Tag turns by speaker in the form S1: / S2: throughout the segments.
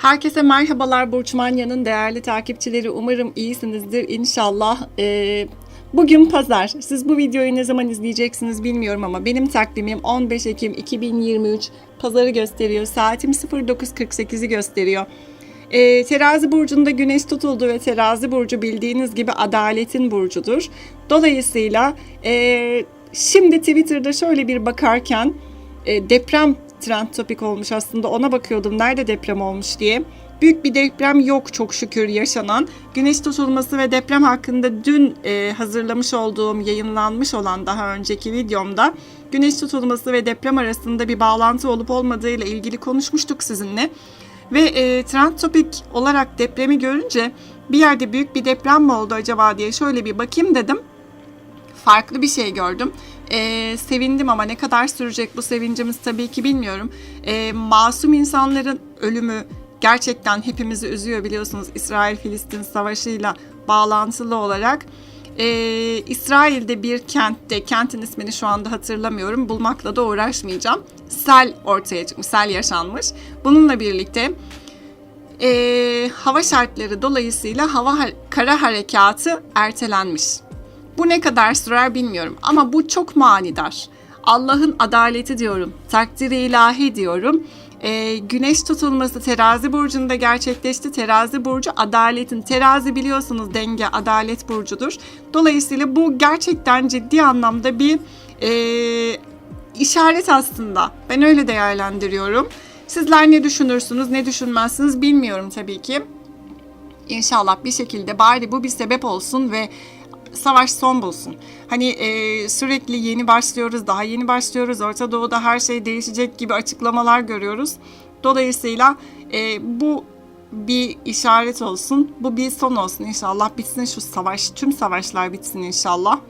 S1: Herkese merhabalar Burç Manya'nın değerli takipçileri. Umarım iyisinizdir inşallah. Ee, bugün pazar. Siz bu videoyu ne zaman izleyeceksiniz bilmiyorum ama benim takvimim 15 Ekim 2023 pazarı gösteriyor. Saatim 09.48'i gösteriyor. Ee, terazi burcunda güneş tutuldu ve terazi burcu bildiğiniz gibi adaletin burcudur. Dolayısıyla e, şimdi Twitter'da şöyle bir bakarken e, deprem trend topik olmuş aslında ona bakıyordum nerede deprem olmuş diye. Büyük bir deprem yok çok şükür yaşanan. Güneş tutulması ve deprem hakkında dün e, hazırlamış olduğum, yayınlanmış olan daha önceki videomda güneş tutulması ve deprem arasında bir bağlantı olup olmadığı ile ilgili konuşmuştuk sizinle. Ve e, trend topik olarak depremi görünce bir yerde büyük bir deprem mi oldu acaba diye şöyle bir bakayım dedim. Farklı bir şey gördüm. E, sevindim ama ne kadar sürecek bu sevincimiz tabii ki bilmiyorum. E, masum insanların ölümü gerçekten hepimizi üzüyor biliyorsunuz İsrail-Filistin savaşıyla bağlantılı olarak. Ee, İsrail'de bir kentte, kentin ismini şu anda hatırlamıyorum, bulmakla da uğraşmayacağım. Sel ortaya çıkmış, sel yaşanmış. Bununla birlikte e, hava şartları dolayısıyla hava kara harekatı ertelenmiş. Bu ne kadar sürer bilmiyorum ama bu çok manidar. Allah'ın adaleti diyorum, takdiri ilahi diyorum. Ee, güneş tutulması terazi burcunda gerçekleşti. Terazi burcu adaletin. Terazi biliyorsunuz denge, adalet burcudur. Dolayısıyla bu gerçekten ciddi anlamda bir e, işaret aslında. Ben öyle değerlendiriyorum. Sizler ne düşünürsünüz, ne düşünmezsiniz bilmiyorum tabii ki. İnşallah bir şekilde bari bu bir sebep olsun ve savaş son bulsun. Hani e, sürekli yeni başlıyoruz, daha yeni başlıyoruz. Orta Doğu'da her şey değişecek gibi açıklamalar görüyoruz. Dolayısıyla e, bu bir işaret olsun. Bu bir son olsun inşallah. Bitsin şu savaş. Tüm savaşlar bitsin inşallah.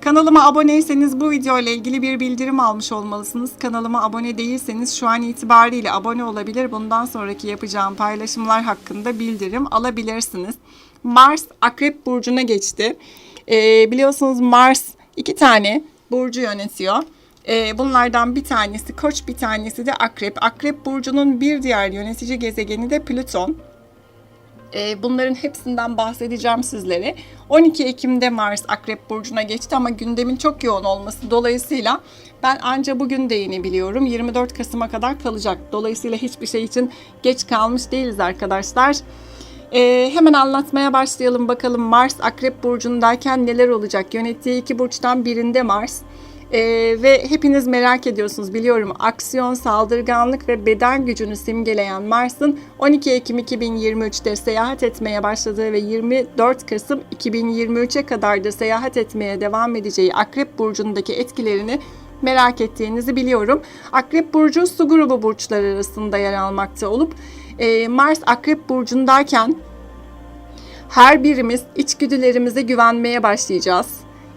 S1: Kanalıma aboneyseniz bu video ile ilgili bir bildirim almış olmalısınız. Kanalıma abone değilseniz şu an itibariyle abone olabilir. Bundan sonraki yapacağım paylaşımlar hakkında bildirim alabilirsiniz. Mars Akrep Burcu'na geçti. Ee, biliyorsunuz Mars iki tane burcu yönetiyor. Ee, bunlardan bir tanesi Koç bir tanesi de Akrep. Akrep Burcu'nun bir diğer yönetici gezegeni de Plüton. Ee, bunların hepsinden bahsedeceğim sizlere. 12 Ekim'de Mars Akrep Burcu'na geçti ama gündemin çok yoğun olması dolayısıyla ben anca bugün değinebiliyorum. 24 Kasım'a kadar kalacak. Dolayısıyla hiçbir şey için geç kalmış değiliz arkadaşlar. Ee, hemen anlatmaya başlayalım bakalım Mars Akrep Burcu'ndayken neler olacak? Yönettiği iki burçtan birinde Mars. Ee, ve hepiniz merak ediyorsunuz biliyorum aksiyon, saldırganlık ve beden gücünü simgeleyen Mars'ın 12 Ekim 2023'te seyahat etmeye başladığı ve 24 Kasım 2023'e kadar da seyahat etmeye devam edeceği Akrep Burcu'ndaki etkilerini merak ettiğinizi biliyorum. Akrep Burcu su grubu burçları arasında yer almakta olup e, Mars Akrep Burcu'ndayken her birimiz içgüdülerimize güvenmeye başlayacağız.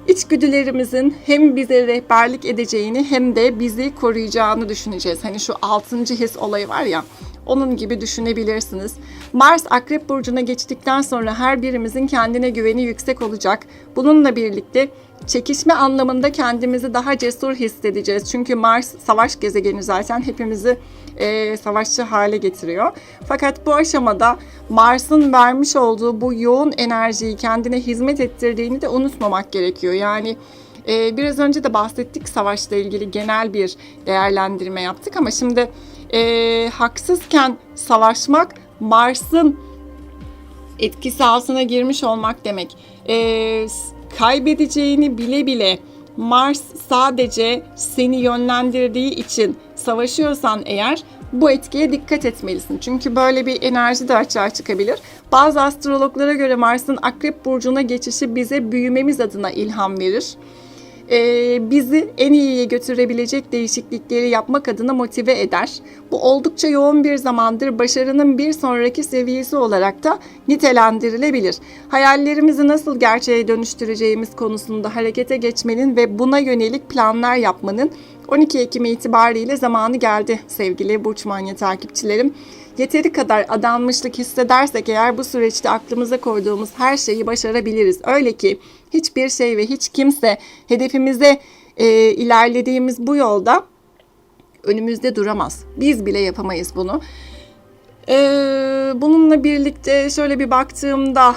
S1: İçgüdülerimizin hem bize rehberlik edeceğini hem de bizi koruyacağını düşüneceğiz. Hani şu altıncı his olayı var ya onun gibi düşünebilirsiniz. Mars Akrep Burcu'na geçtikten sonra her birimizin kendine güveni yüksek olacak. Bununla birlikte çekişme anlamında kendimizi daha cesur hissedeceğiz. Çünkü Mars savaş gezegeni zaten hepimizi e, savaşçı hale getiriyor. Fakat bu aşamada Mars'ın vermiş olduğu bu yoğun enerjiyi kendine hizmet ettirdiğini de unutmamak gerekiyor. Yani e, biraz önce de bahsettik savaşla ilgili genel bir değerlendirme yaptık ama şimdi e, haksızken savaşmak Mars'ın etkisi altına girmiş olmak demek. E, kaybedeceğini bile bile Mars sadece seni yönlendirdiği için savaşıyorsan eğer bu etkiye dikkat etmelisin. Çünkü böyle bir enerji de açığa çıkabilir. Bazı astrologlara göre Mars'ın Akrep Burcu'na geçişi bize büyümemiz adına ilham verir e, bizi en iyiye götürebilecek değişiklikleri yapmak adına motive eder. Bu oldukça yoğun bir zamandır başarının bir sonraki seviyesi olarak da nitelendirilebilir. Hayallerimizi nasıl gerçeğe dönüştüreceğimiz konusunda harekete geçmenin ve buna yönelik planlar yapmanın 12 Ekim itibariyle zamanı geldi sevgili Burç Manya takipçilerim. Yeteri kadar adanmışlık hissedersek eğer bu süreçte aklımıza koyduğumuz her şeyi başarabiliriz. Öyle ki hiçbir şey ve hiç kimse hedefimize e, ilerlediğimiz bu yolda önümüzde duramaz. Biz bile yapamayız bunu. Ee, bununla birlikte şöyle bir baktığımda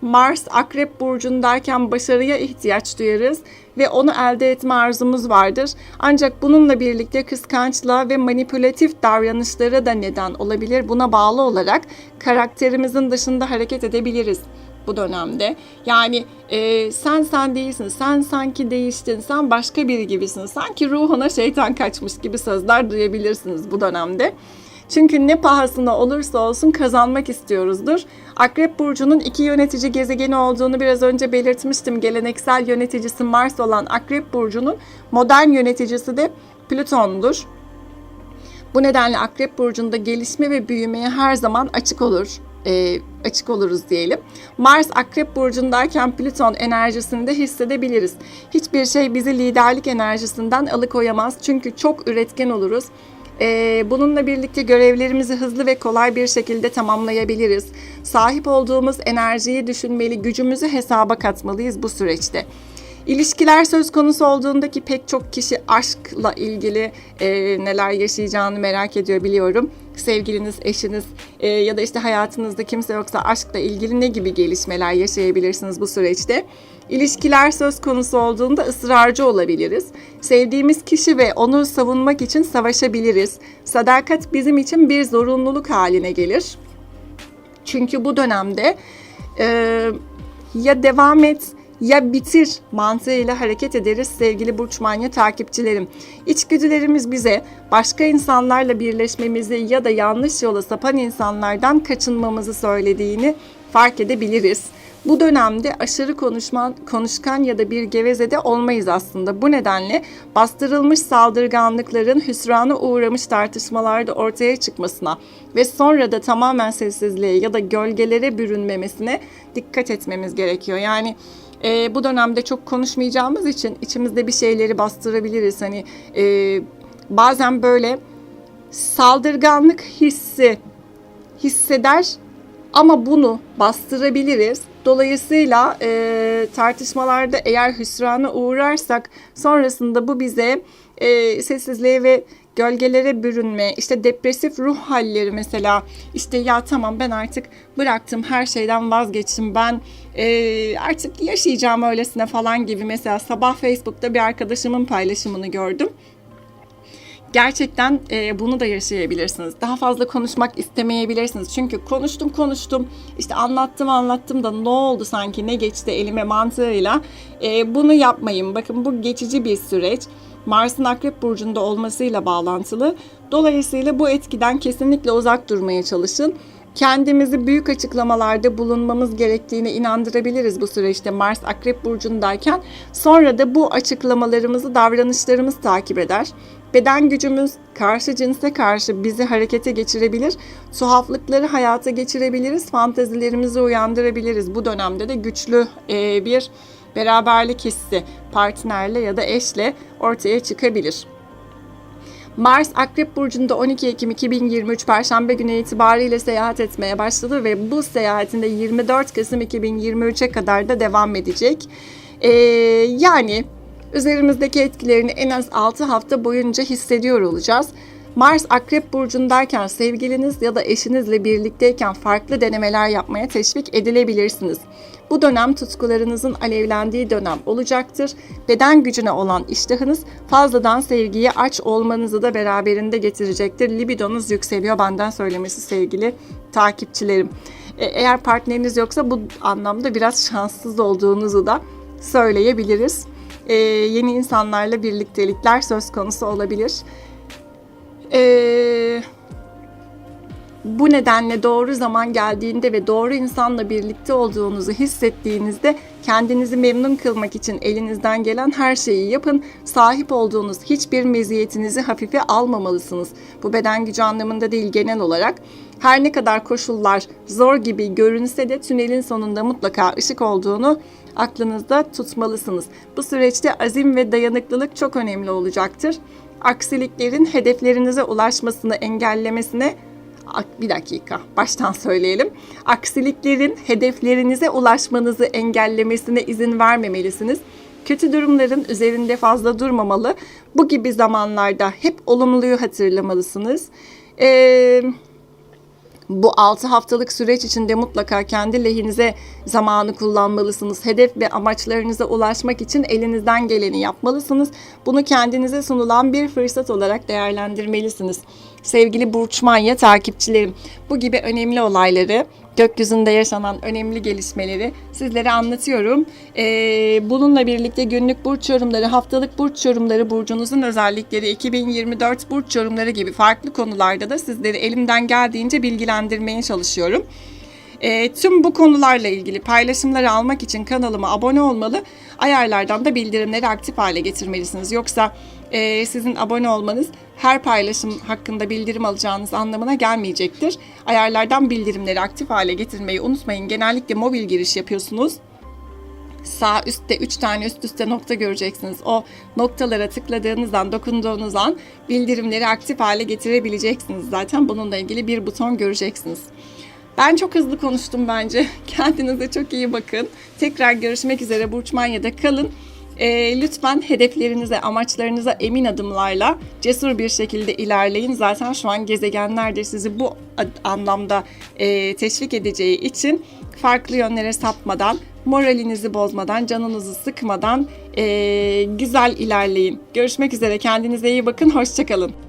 S1: Mars Akrep burcundayken başarıya ihtiyaç duyarız ve onu elde etme arzumuz vardır. Ancak bununla birlikte kıskançlığa ve manipülatif davranışlara da neden olabilir. Buna bağlı olarak karakterimizin dışında hareket edebiliriz bu dönemde. Yani e, sen sen değilsin, sen sanki değiştin, sen başka biri gibisin, sanki ruhuna şeytan kaçmış gibi sözler duyabilirsiniz bu dönemde. Çünkü ne pahasına olursa olsun kazanmak istiyoruzdur. Akrep Burcu'nun iki yönetici gezegeni olduğunu biraz önce belirtmiştim. Geleneksel yöneticisi Mars olan Akrep Burcu'nun modern yöneticisi de Plüton'dur. Bu nedenle Akrep Burcu'nda gelişme ve büyümeye her zaman açık olur. E, açık oluruz diyelim. Mars Akrep Burcu'ndayken Plüton enerjisini de hissedebiliriz. Hiçbir şey bizi liderlik enerjisinden alıkoyamaz. Çünkü çok üretken oluruz. Ee, bununla birlikte görevlerimizi hızlı ve kolay bir şekilde tamamlayabiliriz. Sahip olduğumuz enerjiyi düşünmeli, gücümüzü hesaba katmalıyız bu süreçte. İlişkiler söz konusu olduğundaki pek çok kişi aşkla ilgili e, neler yaşayacağını merak ediyor biliyorum. Sevgiliniz, eşiniz e, ya da işte hayatınızda kimse yoksa aşkla ilgili ne gibi gelişmeler yaşayabilirsiniz bu süreçte. İlişkiler söz konusu olduğunda ısrarcı olabiliriz. Sevdiğimiz kişi ve onu savunmak için savaşabiliriz. Sadakat bizim için bir zorunluluk haline gelir. Çünkü bu dönemde e, ya devam et ya bitir mantığıyla hareket ederiz sevgili Burç Manya takipçilerim. İçgüdülerimiz bize başka insanlarla birleşmemizi ya da yanlış yola sapan insanlardan kaçınmamızı söylediğini fark edebiliriz. Bu dönemde aşırı konuşman, konuşkan ya da bir gevezede olmayız aslında. Bu nedenle bastırılmış saldırganlıkların hüsrana uğramış tartışmalarda ortaya çıkmasına ve sonra da tamamen sessizliğe ya da gölgelere bürünmemesine dikkat etmemiz gerekiyor. Yani e, bu dönemde çok konuşmayacağımız için içimizde bir şeyleri bastırabiliriz. Hani e, bazen böyle saldırganlık hissi hisseder ama bunu bastırabiliriz. Dolayısıyla e, tartışmalarda eğer hüsrana uğrarsak sonrasında bu bize e, sessizliğe ve gölgelere bürünme, işte depresif ruh halleri mesela işte ya tamam ben artık bıraktım her şeyden vazgeçtim ben e, artık yaşayacağım öylesine falan gibi mesela sabah Facebook'ta bir arkadaşımın paylaşımını gördüm gerçekten e, bunu da yaşayabilirsiniz. Daha fazla konuşmak istemeyebilirsiniz. Çünkü konuştum konuştum işte anlattım anlattım da ne oldu sanki ne geçti elime mantığıyla. E, bunu yapmayın. Bakın bu geçici bir süreç. Mars'ın Akrep Burcu'nda olmasıyla bağlantılı. Dolayısıyla bu etkiden kesinlikle uzak durmaya çalışın kendimizi büyük açıklamalarda bulunmamız gerektiğine inandırabiliriz bu süreçte Mars Akrep burcundayken. Sonra da bu açıklamalarımızı davranışlarımız takip eder. Beden gücümüz karşı cinse karşı bizi harekete geçirebilir. Tuhaflıkları hayata geçirebiliriz. Fantezilerimizi uyandırabiliriz. Bu dönemde de güçlü e, bir beraberlik hissi partnerle ya da eşle ortaya çıkabilir. Mars Akrep Burcu'nda 12 Ekim 2023 Perşembe günü itibariyle seyahat etmeye başladı ve bu seyahatinde 24 Kasım 2023'e kadar da devam edecek. Ee, yani üzerimizdeki etkilerini en az 6 hafta boyunca hissediyor olacağız. Mars Akrep burcundayken sevgiliniz ya da eşinizle birlikteyken farklı denemeler yapmaya teşvik edilebilirsiniz. Bu dönem tutkularınızın alevlendiği dönem olacaktır. Beden gücüne olan iştahınız fazladan sevgiye aç olmanızı da beraberinde getirecektir. Libidonuz yükseliyor benden söylemesi sevgili takipçilerim. E, eğer partneriniz yoksa bu anlamda biraz şanssız olduğunuzu da söyleyebiliriz. Ee, yeni insanlarla birliktelikler söz konusu olabilir. Ee, bu nedenle doğru zaman geldiğinde ve doğru insanla birlikte olduğunuzu hissettiğinizde kendinizi memnun kılmak için elinizden gelen her şeyi yapın. Sahip olduğunuz hiçbir meziyetinizi hafife almamalısınız. Bu beden gücü anlamında değil genel olarak. Her ne kadar koşullar zor gibi görünse de tünelin sonunda mutlaka ışık olduğunu aklınızda tutmalısınız. Bu süreçte azim ve dayanıklılık çok önemli olacaktır. Aksiliklerin hedeflerinize ulaşmasını engellemesine bir dakika baştan söyleyelim. Aksiliklerin hedeflerinize ulaşmanızı engellemesine izin vermemelisiniz. Kötü durumların üzerinde fazla durmamalı. Bu gibi zamanlarda hep olumluyu hatırlamalısınız. Ee, Bu 6 haftalık süreç içinde mutlaka kendi lehinize zamanı kullanmalısınız. Hedef ve amaçlarınıza ulaşmak için elinizden geleni yapmalısınız. Bunu kendinize sunulan bir fırsat olarak değerlendirmelisiniz. Sevgili Burç Manya takipçilerim, bu gibi önemli olayları, gökyüzünde yaşanan önemli gelişmeleri sizlere anlatıyorum. Ee, bununla birlikte günlük burç yorumları, haftalık burç yorumları, burcunuzun özellikleri, 2024 burç yorumları gibi farklı konularda da sizleri elimden geldiğince bilgilendirmeye çalışıyorum. E, tüm bu konularla ilgili paylaşımları almak için kanalıma abone olmalı. Ayarlardan da bildirimleri aktif hale getirmelisiniz. Yoksa e, sizin abone olmanız her paylaşım hakkında bildirim alacağınız anlamına gelmeyecektir. Ayarlardan bildirimleri aktif hale getirmeyi unutmayın. Genellikle mobil giriş yapıyorsunuz sağ üstte 3 tane üst üste nokta göreceksiniz. O noktalara tıkladığınız an, dokunduğunuz an bildirimleri aktif hale getirebileceksiniz. Zaten bununla ilgili bir buton göreceksiniz. Ben çok hızlı konuştum bence. Kendinize çok iyi bakın. Tekrar görüşmek üzere Burçmanya'da kalın. Ee, lütfen hedeflerinize, amaçlarınıza emin adımlarla cesur bir şekilde ilerleyin. Zaten şu an gezegenler de sizi bu anlamda e, teşvik edeceği için farklı yönlere sapmadan, moralinizi bozmadan, canınızı sıkmadan e, güzel ilerleyin. Görüşmek üzere. Kendinize iyi bakın. Hoşçakalın.